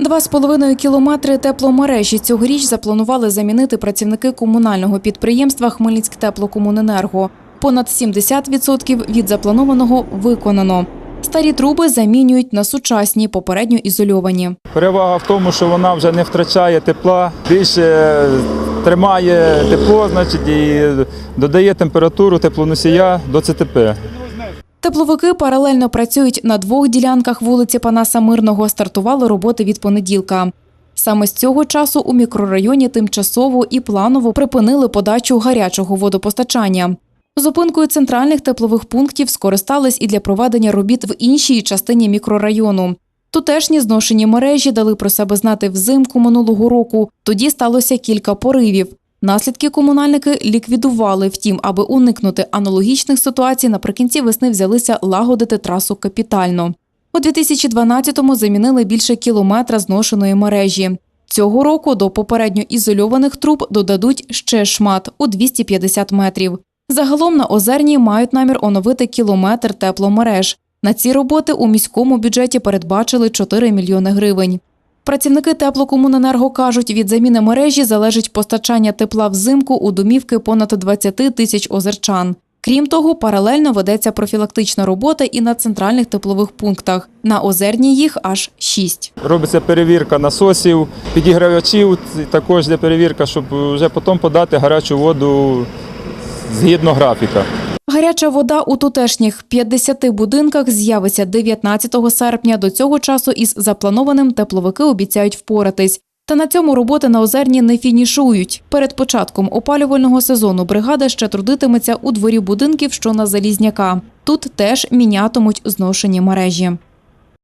Два з половиною кілометри тепломережі цьогоріч запланували замінити працівники комунального підприємства Хмельницьк теплокомуненерго. Понад 70% від запланованого виконано. Старі труби замінюють на сучасні, попередньо ізольовані. Перевага в тому, що вона вже не втрачає тепла, більше тримає тепло, значить, і додає температуру теплоносія до ЦТП. Тепловики паралельно працюють на двох ділянках вулиці Панаса Мирного. Стартували роботи від понеділка. Саме з цього часу у мікрорайоні тимчасово і планово припинили подачу гарячого водопостачання. Зупинкою центральних теплових пунктів скористались і для проведення робіт в іншій частині мікрорайону. Тутешні зношені мережі дали про себе знати взимку минулого року. Тоді сталося кілька поривів. Наслідки комунальники ліквідували. Втім, аби уникнути аналогічних ситуацій, наприкінці весни взялися лагодити трасу капітально. У 2012-му замінили більше кілометра зношеної мережі. Цього року до попередньо ізольованих труб додадуть ще шмат у 250 метрів. Загалом на Озерній мають намір оновити кілометр тепломереж. На ці роботи у міському бюджеті передбачили 4 мільйони гривень. Працівники теплокомуненерго кажуть, від заміни мережі залежить постачання тепла взимку у домівки понад 20 тисяч озерчан. Крім того, паралельно ведеться профілактична робота і на центральних теплових пунктах. На Озерній їх аж шість. Робиться перевірка насосів, підігравачів, також є перевірка, щоб вже потім подати гарячу воду згідно графіка. Гаряча вода у тутешніх 50 будинках з'явиться 19 серпня. До цього часу із запланованим тепловики обіцяють впоратись. Та на цьому роботи на озерні не фінішують. Перед початком опалювального сезону бригада ще трудитиметься у дворі будинків, що на Залізняка. Тут теж мінятимуть зношені мережі.